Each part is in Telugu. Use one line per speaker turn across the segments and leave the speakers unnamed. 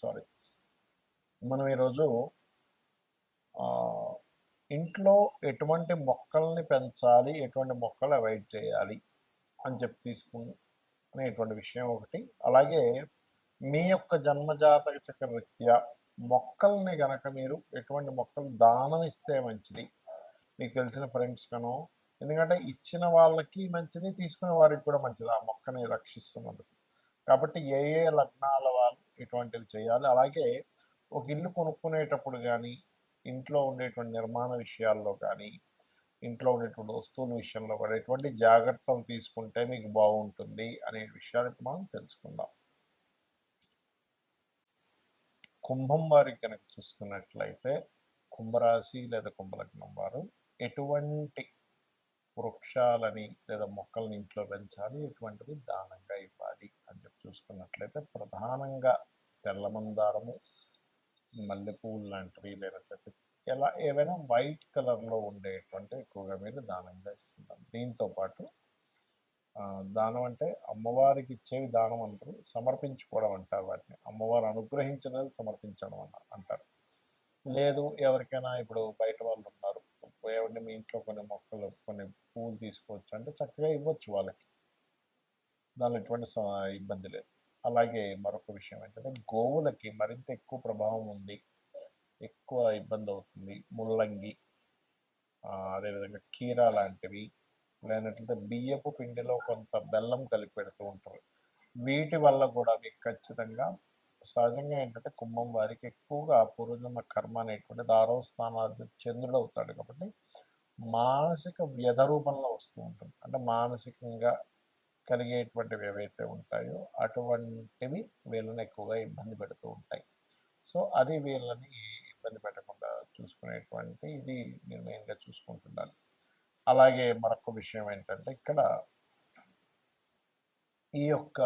సారీ మనం ఈరోజు ఇంట్లో ఎటువంటి మొక్కల్ని పెంచాలి ఎటువంటి మొక్కలు అవాయిడ్ చేయాలి అని చెప్పి తీసుకుని అనేటువంటి విషయం ఒకటి. అలాగే మీ యొక్క జన్మజాతక చక్ర రీత్యా మొక్కల్ని గనక మీరు ఎటువంటి మొక్కలు దానం ఇస్తే మంచిది. మీకు తెలిసిన ఫ్రెండ్స్ కను ఎందుకంటే ఇచ్చిన వాళ్ళకి మంచిది తీసుకునే వారికి కూడా మంచిది ఆ మొక్కని రక్షిస్తున్నందుకు. కాబట్టి ఏ ఏ లగ్నాల వాళ్ళు ఇటువంటివి చేయాలి. అలాగే ఒక ఇల్లు కొనుక్కునేటప్పుడు కానీ ఇంట్లో ఉండేటువంటి నిర్మాణ విషయాల్లో కానీ ఇంట్లో ఉండేటువంటి వస్తువుల విషయంలో కూడా ఎటువంటి జాగ్రత్తలు తీసుకుంటే మీకు బాగుంటుంది అనే విషయాలు మనం తెలుసుకుందాం. కుంభం వారికి కనుక చూసుకున్నట్లయితే కుంభరాశి లేదా కుంభలగ్నం వారు ఎటువంటి వృక్షాలని లేదా మొక్కల్ని ఇంట్లో పెంచాలి ఎటువంటివి దానంగా ఇవ్వాలి. చూసుకున్నట్లయితే ప్రధానంగా తెల్లమందారము మల్లెపూలు లాంటివి లేనట్లయితే ఎలా ఏవైనా వైట్ కలర్లో ఉండేటువంటి ఎక్కువగా మీరు దానంగా ఇస్తుంటారు దీంతో పాటు దానం అంటే అమ్మవారికి ఇచ్చేవి దానం అంటారు సమర్పించుకోవడం అంటారు వాటిని. అమ్మవారు అనుగ్రహించినది సమర్పించడం అన్న అంటారు. లేదు ఎవరికైనా ఇప్పుడు బయట వాళ్ళు ఉన్నారు ఎవరిని మీ ఇంట్లో కొన్ని మొక్కలు కొన్ని పువ్వులు తీసుకోవచ్చు అంటే చక్కగా ఇవ్వచ్చు వాళ్ళకి. దానిలో ఎటువంటి ఇబ్బంది లేదు. అలాగే మరొక విషయం ఏంటంటే గోవులకి మరింత ఎక్కువ ప్రభావం ఉంది. ఎక్కువ ఇబ్బంది అవుతుంది. ముల్లంగి అదేవిధంగా కీరా లాంటివి లేనట్లయితే బియ్యపు పిండిలో కొంత బెల్లం కలిపి పెడుతూ ఉంటారు. వీటి వల్ల కూడా మీకు ఖచ్చితంగా సహజంగా ఏంటంటే కుంభం వారికి ఎక్కువగా పూర్వజన్మ కర్మ అనేటువంటి ఆరో స్థానాది చంద్రుడు అవుతాడు కాబట్టి మానసిక వ్యధ రూపంలో వస్తూ ఉంటుంది. అంటే మానసికంగా కలిగేటువంటివి ఏవైతే ఉంటాయో అటువంటివి వీళ్ళని ఎక్కువగా ఇబ్బంది పెడుతూ ఉంటాయి. సో అది వీళ్ళని ఇబ్బంది పెట్టకుండా చూసుకునేటువంటి ఇది నేను మెయిన్గా చూసుకుంటున్నాను. అలాగే మరొక విషయం ఏంటంటే ఇక్కడ ఈ యొక్క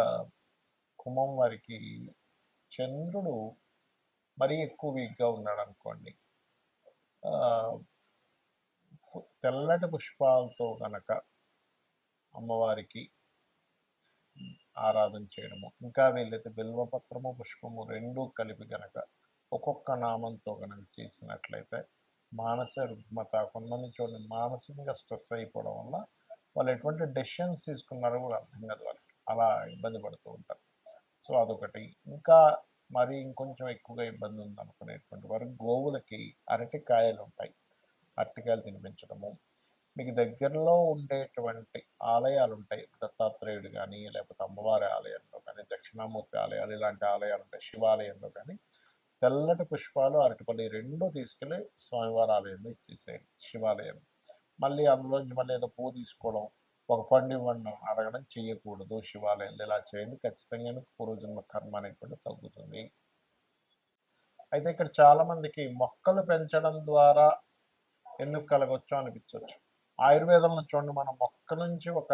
కుంభం వారికి చంద్రుడు మరీ ఎక్కువ వీక్గా ఉన్నాడు అనుకోండి తెల్లటి పుష్పాలతో కనుక అమ్మవారికి ఆరాధన చేయడము. ఇంకా వీళ్ళైతే బిల్వపత్రము పుష్పము రెండు కలిపి గనక ఒక్కొక్క నామంతో కనుక చేసినట్లయితే మానసిక రుగ్మత కొంతమంది చూడండి మానసికంగా స్ట్రెస్ అయిపోవడం వల్ల వాళ్ళు ఎటువంటి డెసిషన్స్ తీసుకున్నారో కూడా అర్థం కాదు వాళ్ళకి. అలా ఇబ్బంది పడుతూ ఉంటారు. సో అదొకటి. ఇంకా మరి ఇంకొంచెం ఎక్కువగా ఇబ్బంది ఉంది అనుకునేటువంటి వారు గోవులకి అరటికాయలు ఉంటాయి. అరటికాయలు తినిపించడము. మీకు దగ్గరలో ఉండేటువంటి ఆలయాలు ఉంటాయి దత్తాత్రేయుడు కానీ లేకపోతే అమ్మవారి ఆలయంలో కానీ దక్షిణామూర్తి ఆలయాలు ఇలాంటి ఆలయాలు ఉంటాయి శివాలయంలో కానీ తెల్లటి పుష్పాలు అరటిపల్లి రెండు తీసుకెళ్ళి స్వామివారి ఆలయంలో ఇచ్చేసేయండి. శివాలయం. మళ్ళీ అందులోంచి మళ్ళీ ఏదో పువ్వు తీసుకోవడం ఒక పండు ఇవ్వడం అడగడం చేయకూడదు శివాలయంలో ఇలా చేయండి. ఖచ్చితంగా పూర్వజన్మ కర్మ అనేటువంటి తగ్గుతుంది. అయితే ఇక్కడ చాలామందికి మొక్కలు పెంచడం ద్వారా ఎందుకు కలగొచ్చో అనిపించవచ్చు ఆయుర్వేదంలో చూడండి మనం మొక్క నుంచి ఒక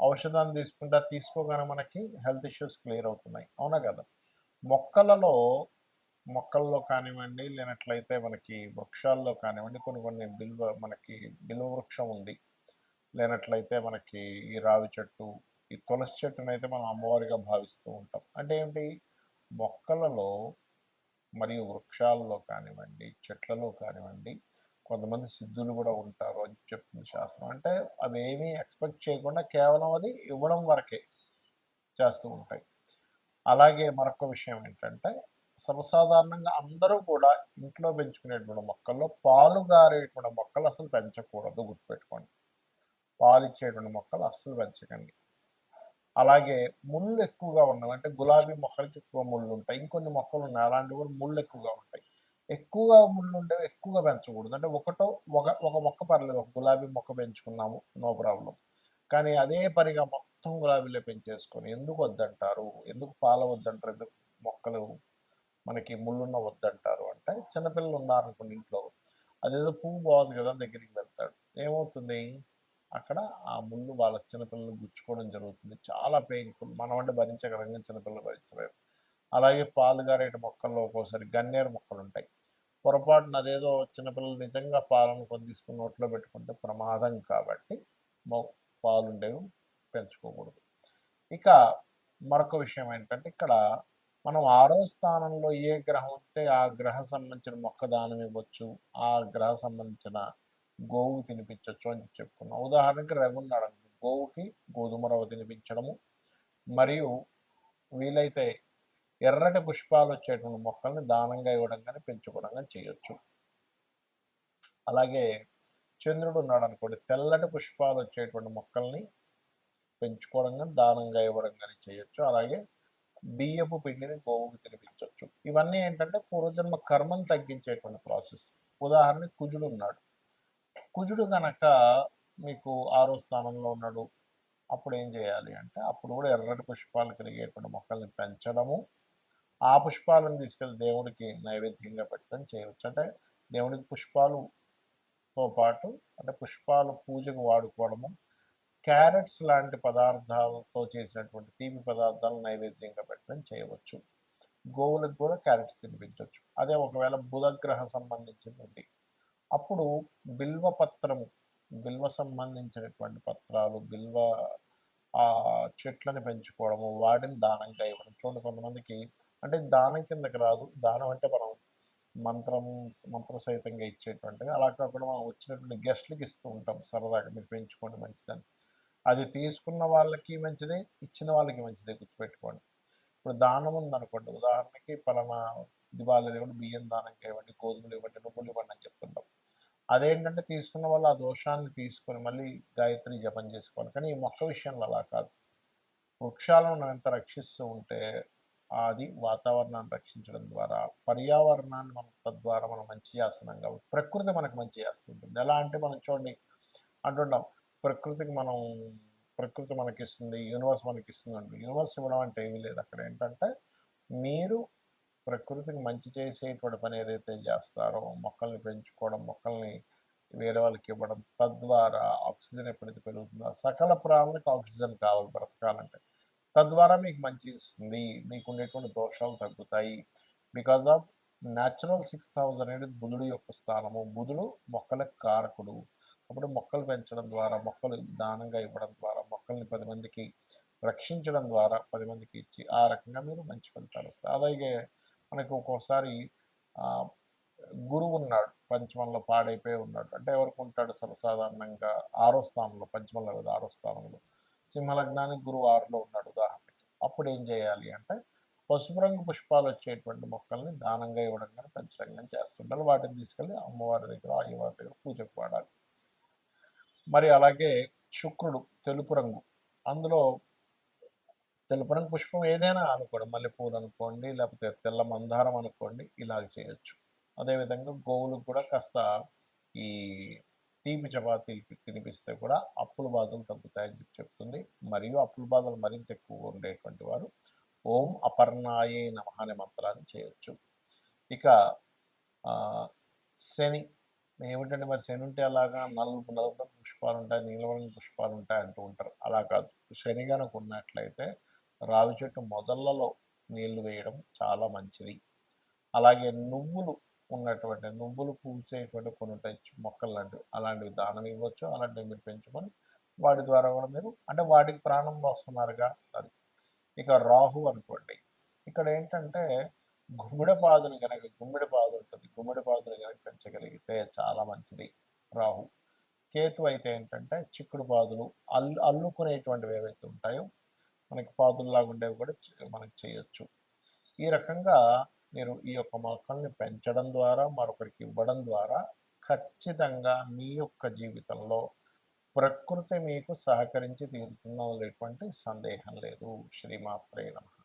ఔషధాన్ని తీసుకుంటా తీసుకోగానే మనకి హెల్త్ ఇష్యూస్ క్లియర్ అవుతున్నాయి. అవునా కదా? మొక్కలలో మొక్కల్లో కానివ్వండి లేనట్లయితే మనకి వృక్షాల్లో కానివ్వండి కొన్ని కొన్ని బిల్వ మనకి బిల్వ వృక్షం ఉంది. లేనట్లయితే మనకి ఈ రావి చెట్టు ఈ తులసి చెట్టును అయితే మనం అమ్మవారిగా భావిస్తూ ఉంటాం. అంటే ఏంటి? మొక్కలలో మరియు వృక్షాల్లో కానివ్వండి చెట్లలో కానివ్వండి కొంతమంది సిద్ధులు కూడా ఉంటారు అని చెప్తుంది శాస్త్రం. అంటే అవి ఏమీ ఎక్స్పెక్ట్ చేయకుండా కేవలం అది ఇవ్వడం వరకే చేస్తూ ఉంటాయి. అలాగే మరొక విషయం ఏంటంటే సర్వసాధారణంగా అందరూ కూడా ఇంట్లో పెంచుకునేటువంటి మొక్కల్లో పాలు గారేటువంటి మొక్కలు అసలు పెంచకూడదు గుర్తుపెట్టుకోండి. పాలు ఇచ్చేటువంటి మొక్కలు అస్సలు పెంచకండి. అలాగే ముళ్ళు ఎక్కువగా ఉన్నవి అంటే గులాబీ మొక్కలకి ఎక్కువ ముళ్ళు ఉంటాయి. ఇంకొన్ని మొక్కలు ఉన్నాయి అలాంటివి కూడా ముళ్ళు ఎక్కువగా ఉంటాయి. ఎక్కువగా ముళ్ళు ఉండేవి ఎక్కువగా పెంచకూడదు. అంటే ఒకటో ఒక ఒక మొక్క పర్లేదు. ఒక గులాబీ మొక్క పెంచుకున్నాము. No problem. కానీ అదే పనిగా మొత్తం గులాబీలే పెంచేసుకొని ఎందుకు వద్దంటారు? ఎందుకు పాల వద్దంటారు? ఎందుకు మొక్కలు మనకి ముళ్ళున్న వద్దంటారు? అంటే చిన్నపిల్లలు ఉన్నారనుకోండి ఇంట్లో. అదేదో పువ్వు బాగుంది కదా దగ్గరికి వెళ్తాడు. ఏమవుతుంది? అక్కడ ఆ ముళ్ళు వాళ్ళ చిన్నపిల్లలు గుచ్చుకోవడం జరుగుతుంది. చాలా పెయిన్ఫుల్ మనం అంటే భరించగలంగా చిన్నపిల్లలు భరించలేరు. అలాగే పాలు గారేటి మొక్కల్లో ఒక్కోసారి గన్నేరు మొక్కలు ఉంటాయి పొరపాటున అదేదో చిన్నపిల్లలు నిజంగా పాలను కొన్ని తీసుకుని నోట్లో పెట్టుకుంటే ప్రమాదం కాబట్టి మొ- పాలు ఉండేవి పెంచుకోకూడదు. ఇక మరొక విషయం ఏంటంటే ఇక్కడ మనం ఆరో స్థానంలో ఏ గ్రహం ఉంటే ఆ గ్రహ సంబంధించిన మొక్క దానం ఇవ్వచ్చు ఆ గ్రహ సంబంధించిన గోవు తినిపించవచ్చు అని చెప్పుకున్నాం. ఉదాహరణకి రవి ఉన్నాడు గోవుకి గోధుమ రవ్వ తినిపించడము మరియు వీలైతే ఎర్రటి పుష్పాలు వచ్చేటువంటి మొక్కల్ని దానంగా ఇవ్వడం కానీ పెంచుకోవడం కానీ చేయొచ్చు. అలాగే చంద్రుడు ఉన్నాడు అనుకోండి తెల్లటి పుష్పాలు వచ్చేటువంటి మొక్కల్ని పెంచుకోవడం కానీ దానంగా ఇవ్వడం కానీ చేయొచ్చు. అలాగే బియ్యపు పిండిని గోవుకు తినిపించవచ్చు ఇవన్నీ ఏంటంటే పూర్వజన్మ కర్మను తగ్గించేటువంటి ప్రాసెస్. ఉదాహరణకి కుజుడు ఉన్నాడు. కుజుడు గనక మీకు ఆరో స్థానంలో ఉన్నాడు అప్పుడు ఏం చేయాలి అంటే అప్పుడు కూడా ఎర్రటి పుష్పాలు కలిగేటువంటి మొక్కల్ని పెంచడము ఆ పుష్పాలను తీసుకెళ్ళి దేవుడికి నైవేద్యంగా పెట్టడం చేయవచ్చు. అంటే దేవుడికి పుష్పాలుతో పాటు అంటే పుష్పాలు పూజకు వాడుకోవడము క్యారెట్స్ లాంటి పదార్థాలతో చేసినటువంటి తీపి పదార్థాలను నైవేద్యంగా పెట్టడం చేయవచ్చు. గోవులకు కూడా క్యారెట్స్ తినిపించవచ్చు. అదే ఒకవేళ బుధగ్రహ సంబంధించింది ఉంది అప్పుడు బిల్వ పత్రము బిల్వ సంబంధించినటువంటి పత్రాలు బిల్వ ఆ చెట్లను పెంచుకోవడము వాటిని దానంగా ఇవ్వడం. చూడండి కొంతమందికి అంటే దానం కిందకి రాదు. దానం అంటే మనం మంత్రం మంత్ర సహితంగా ఇచ్చేటువంటిది. అలా కాకుండా మనం వచ్చినటువంటి గెస్ట్లకి ఇస్తూ ఉంటాం. సరదాగా మీరు పెంచుకోండి మంచిదని. అది తీసుకున్న వాళ్ళకి మంచిదే ఇచ్చిన వాళ్ళకి మంచిదే గుర్తుపెట్టుకోండి. ఇప్పుడు దానం ఉందనుకోండి. ఉదాహరణకి పలానా దివాళీ ఇవ్వండి బియ్యం దానంగా ఇవ్వండి గోధుమలు ఇవ్వండి నువ్వులు ఇవ్వండి అని చెప్తుంటాం. అదేంటంటే తీసుకున్న వాళ్ళు ఆ దోషాన్ని తీసుకొని మళ్ళీ గాయత్రి జపం చేసుకోవాలి. కానీ ఈ మొక్క విషయంలో అలా కాదు. వృక్షాలను మనం ఎంత రక్షిస్తూ ఉంటే అది వాతావరణాన్ని రక్షించడం ద్వారా పర్యావరణాన్ని మనం తద్వారా మనం మంచి చేస్తున్నాం కాబట్టి ప్రకృతి మనకు మంచి చేస్తుంటుంది ఎలా అంటే మనం చూడండి అంటుంటాం ప్రకృతికి మనం ప్రకృతి మనకి ఇస్తుంది యూనివర్స్ మనకి ఇస్తుంది అంటే యూనివర్స్ ఇవ్వడం అంటే ఏమీ లేదు. అక్కడ ఏంటంటే మీరు ప్రకృతికి మంచి చేసేటువంటి పని ఏదైతే చేస్తారో మొక్కల్ని పెంచుకోవడం మొక్కల్ని వేరే వాళ్ళకి ఇవ్వడం తద్వారా ఆక్సిజన్ ఎప్పుడైతే పెరుగుతుందో సకల ప్రాణులకు ఆక్సిజన్ కావాలి బ్రతకాలంటే. తద్వారా మీకు మంచి ఇస్తుంది మీకు ఉండేటువంటి దోషాలు తగ్గుతాయి. Because of natural six house అనేది బుధుడు యొక్క స్థానము. బుధుడు మొక్కలకు కారకుడు. అప్పుడు మొక్కలు పెంచడం ద్వారా మొక్కలు దానంగా ఇవ్వడం ద్వారా మొక్కల్ని పది మందికి రక్షించడం ద్వారా పది మందికి ఇచ్చి ఆ రకంగా మీరు మంచి ఫలితాలు వస్తాయి. అలాగే మనకు ఒక్కోసారి గురువు ఉన్నాడు. పంచమంలో పాడైపోయి ఉన్నాడు. అంటే ఎవరికి ఉంటాడు సర్వసాధారణంగా ఆరో స్థానంలో పంచమంలో కదా ఆరో స్థానంలో. సింహలగ్నానికి గురువు ఆరులో ఉన్నాడు ఉదాహరణకి. అప్పుడు ఏం చేయాలి అంటే పసుపు రంగు పుష్పాలు వచ్చేటువంటి మొక్కల్ని దానంగా ఇవ్వడం కానీ పెంచడం కానీ చేస్తుంటారు. వాటిని తీసుకెళ్ళి అమ్మవారి దగ్గర అయ్యవారి దగ్గర పూజకు వాడాలి. మరి అలాగే శుక్రుడు తెలుపు రంగు. అందులో తెలుపు రంగు పుష్పం ఏదైనా అనుకోండి మల్లెపూలు అనుకోండి లేకపోతే తెల్ల మందారం అనుకోండి ఇలాగ చేయొచ్చు. అదేవిధంగా గోవులకు కూడా కాస్త ఈ తీపి చపాతీలు తినిపిస్తే కూడా అప్పుల బాధలు తగ్గుతాయని చెప్పి చెప్తుంది. మరియు అప్పుల బాధలు మరింత ఎక్కువగా ఉండేటువంటి వారు ఓం అపర్ణాయే నమ అనే మంత్రాన్ని చేయొచ్చు. ఇక శని. ఏమిటంటే మరి శని ఉంటే అలాగా నలుపు నలుపు పుష్పాలు ఉంటాయి నీలవరంగు పుష్పాలు ఉంటాయి అంటూ ఉంటారు. అలా కాదు. శని కనుక ఉన్నట్లయితే రావి చెట్టు మొదళ్ళలో నీళ్ళు వేయడం చాలా మంచిది. అలాగే నువ్వులు ఉన్నటువంటి నువ్వులు పూసేటువంటి కొన్ని ఉంటాయి. మొక్కలు లాంటివి. అలాంటివి దానం ఇవ్వచ్చు. అలాంటివి మీరు పెంచుకొని వాటి ద్వారా కూడా మీరు అంటే వాటికి ప్రాణం వస్తున్నారుగా అది. ఇక రాహు అనుకోండి. ఇక్కడ ఏంటంటే గుమ్మిడి పాదులు కనుక గుమ్మిడి పాదు ఉంటుంది. గుమ్మిడి పాదులు కనుక పెంచగలిగితే చాలా మంచిది రాహు. కేతు అయితే ఏంటంటే చిక్కుడు పాదులు అల్లు అల్లుకునేటువంటివి ఏవైతే ఉంటాయో మనకి పాదుల్లాగా ఉండేవి కూడా మనకి చేయొచ్చు. ఈ రకంగా మీరు ఈ యొక్క మొక్కల్ని పెంచడం ద్వారా మరొకరికి ఇవ్వడం ద్వారా ఖచ్చితంగా మీ యొక్క జీవితంలో ప్రకృతి మీకు సహకరించి తీరుతుందో సందేహం లేదు. శ్రీమాత్రే నమ.